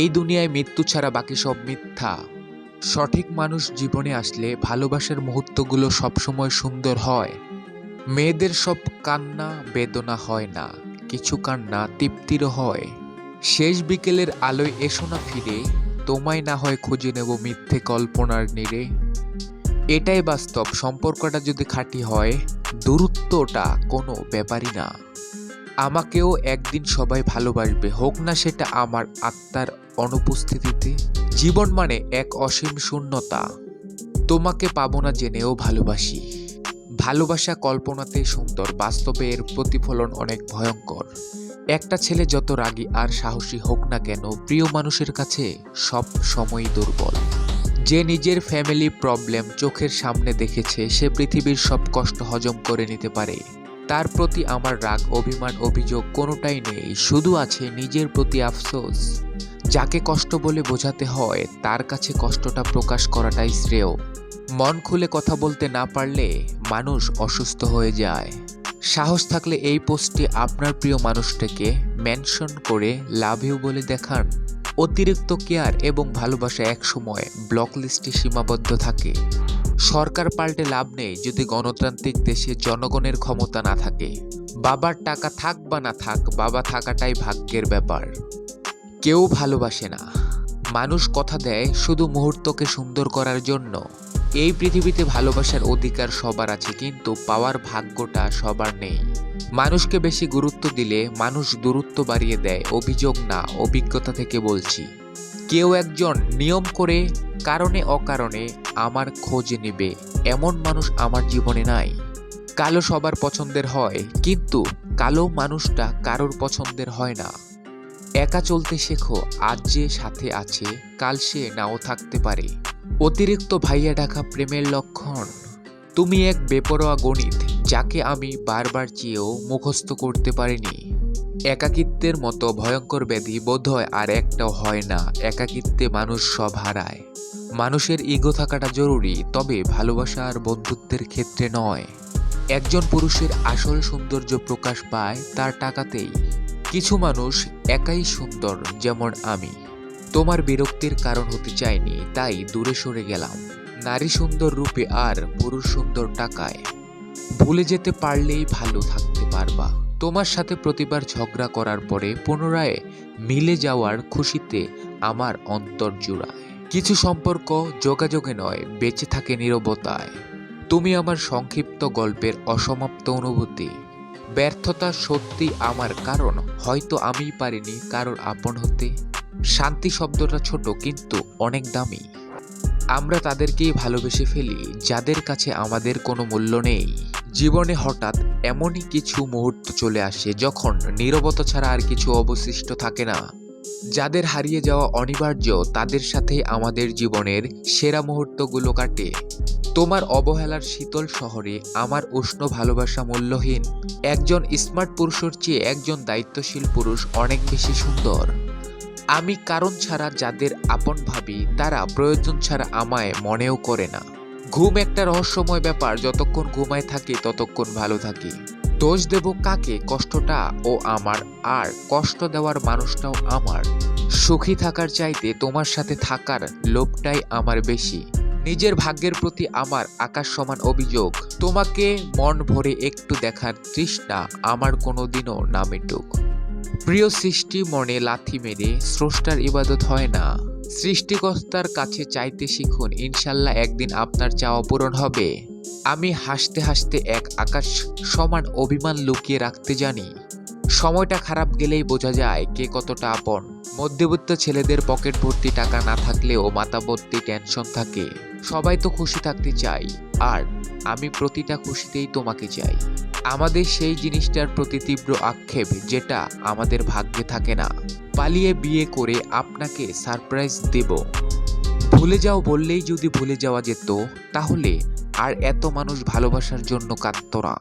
এই দুনিয়ায় মৃত্যু ছাড়া বাকি সব মিথ্যা। সঠিক মানুষ জীবনে আসলে ভালোবাসার মুহূর্তগুলো সবসময় সুন্দর হয়। মেয়েদের সব কান্না, বেদনা হয় না, কিছু কান্না তৃপ্তিরও হয়। শেষ বিকেলের আলোয় এসো না ফিরে, তোমায় না হয় খুঁজে নেব মিথ্যে কল্পনার নিরে। এটাই বাস্তব, সম্পর্কটা যদি খাঁটি হয়, দূরত্বটা কোনো ব্যাপারই না। আমাকেও একদিন সবাই ভালোবাসবে, হোক না সেটা আমার আত্মার অনুপস্থিতিতে, জীবন মানে এক অসীম শূন্যতা। তোমাকে পাবো না জেনেও ভালোবাসি। ভালোবাসা কল্পনাতে সুন্দর, বাস্তবে এর প্রতিফলন অনেক ভয়ঙ্কর। একটা ছেলে যত রাগী আর সাহসী হোক না কেন, প্রিয় মানুষের কাছে সব সময়ই দুর্বল। যে নিজের ফ্যামিলি প্রবলেম চোখের সামনে দেখেছে, সে পৃথিবীর সব কষ্ট হজম করে নিতে পারে। তার প্রতি আমার রাগ, অভিমান, অভিযোগ কোনোটাই নেই, শুধু আছে নিজের প্রতি আফসোস। যাকে কষ্ট বলে বোঝাতে হয়, তার কাছে কষ্টটা প্রকাশ করাটাই শ্রেয়। মন খুলে কথা বলতে না পারলে মানুষ অসুস্থ হয়ে যায়। সাহস থাকলে এই পোস্টে আপনার প্রিয় মানুষটাকে মেনশন করে লাভ বলে দেখান। অতিরিক্ত কেয়ার এবং ভালোবাসা একসময় ব্লক লিস্টে সীমাবদ্ধ থাকে। সরকার পাল্টে লাভ নেই যদি গণতান্ত্রিক দেশে জনগণের ক্ষমতা না থাকে। বাবার টাকা থাক বা না থাক, বাবা থাকাটাই ভাগ্যের ব্যাপার। কেউ ভালোবাসে না। মানুষ কথা দেয় শুধু মুহূর্তকে সুন্দর করার জন্য। এই পৃথিবীতে ভালোবাসার অধিকার সবার আছে, কিন্তু পাওয়ার ভাগ্যটা সবার নেই। মানুষকে বেশি গুরুত্ব দিলে মানুষ দূরত্ব বাড়িয়ে দেয়, অভিযোগ না, অভিজ্ঞতা থেকে বলছি। কেউ একজন নিয়ম করে, কারণে অকারণে আমার খোঁজ নেবে। এমন মানুষ আমার জীবনে নাই। কালো সবার পছন্দের হয়, কিন্তু কালো মানুষটা কারোর পছন্দের হয় না। একা চলতে শেখো আজ যে সাথে আছে, কাল সে নাও থাকতে পারে। অতিরিক্ত ভাইয়া ডাকা প্রেমের লক্ষণ। তুমি এক বেপরোয়া গণিত, যাকে আমি বারবার চেয়েও মুখস্থ করতে পারিনি। একাকিত্বের মতো ভয়ঙ্কর ব্যাধি বোধহয় আর একটাও হয় না, একাকিত্বে মানুষ সব হারায়। মানুষের ইগো থাকাটা জরুরি, তবে ভালোবাসা আর বন্ধুত্বের ক্ষেত্রে নয়। একজন পুরুষের আসল সৌন্দর্য প্রকাশ পায় তার টাকাতেই। কিছু মানুষ একাই সুন্দর যেমন আমি। তোমার বিরক্তির কারণ হতে চাইনি, তাই দূরে সরে গেলাম। নারী সুন্দর রূপে আর পুরুষ সুন্দর টাকায়। ভুলে যেতে পারলেই ভালো থাকতে পারবা। তোমার সাথে প্রতিবার ঝগড়া করার পরে পুনরায় মিলে যাওয়ার খুশিতে আমার অন্তর জুড়ায়। কিছু সম্পর্ক যোগাযোগে নয়, বেঁচে থাকে নীরবতায়। তুমি আমার সংক্ষিপ্ত গল্পের অসমাপ্ত অনুভূতি। ব্যর্থতা সত্যি আমার কারণ, হয়তো আমিই পারিনি কারোর আপন হতে। শান্তি শব্দটা ছোট কিন্তু অনেক দামি। আমরা তাদেরকেই ভালোবেসে ফেলি, যাদের কাছে আমাদের কোনো মূল্য নেই। জীবনে হঠাৎ এমনই কিছু মুহূর্ত চলে আসে যখন নীরবতা ছাড়া আর কিছু অবশিষ্ট থাকে না। যাদের হারিয়ে যাওয়া অনিবার্য, তাদের সাথে আমাদের জীবনের সেরা মুহূর্তগুলো কাটে। তোমার অবহেলার শীতল শহরে আমার উষ্ণ ভালোবাসা মূল্যহীন। একজন স্মার্ট পুরুষের চেয়ে একজন দায়িত্বশীল পুরুষ অনেক বেশি সুন্দর। আমি কারণ ছাড়া যাদের আপন ভাবি, তারা প্রয়োজন ছাড়া আমায় মনেও করে না। ঘুম একটা রহস্যময় ব্যাপার, যতক্ষণ ঘুমায় থাকি, ততক্ষণ ভালো থাকি। দোষ দেব কাকে, কষ্টটা ও আমার, আর কষ্ট দেওয়ার মানুষটাও আমার। সুখী থাকার চাইতে তোমার সাথে থাকার লোভটাই আমার বেশি। নিজের ভাগ্যের প্রতি আমার আকাশ সমান অভিযোগ। তোমাকে মন ভরে একটু দেখার তৃষ্ণা আমার কোনোদিনও না মিটুক। প্রিয় সৃষ্টি মনে লাথি মেরে স্রষ্টার ইবাদত হয় না। সৃষ্টিকর্তার কাছে চাইতে শিখুন, ইনশাল্লাহ একদিন আপনার চাওয়া পূরণ হবে। আমি হাসতে হাসতে এক আকাশ সমান অভিমান লুকিয়ে রাখতে জানি। সময়টা খারাপ গেলেই বোঝা যায় কে কতটা আপন। মধ্যবিত্ত ছেলেদের পকেট ভর্তি টাকা না থাকলেও মাথা ভর্তি টেনশন থাকে। সবাই তো খুশি থাকতে চাই, আর আমি প্রতিটা খুশিতেই তোমাকে চাই। আমাদের সেই জিনিসটার প্রতি তীব্র আক্ষেপ যেটা আমাদের ভাগ্যে থাকে না। পালিয়ে বিয়ে করে আপনাকে সারপ্রাইজ দেব। ভুলে যাও বললেই যদি ভুলে যাওয়া যেত, তাহলে আর এত মানুষ ভালোবাসার জন্য কাঁদত না।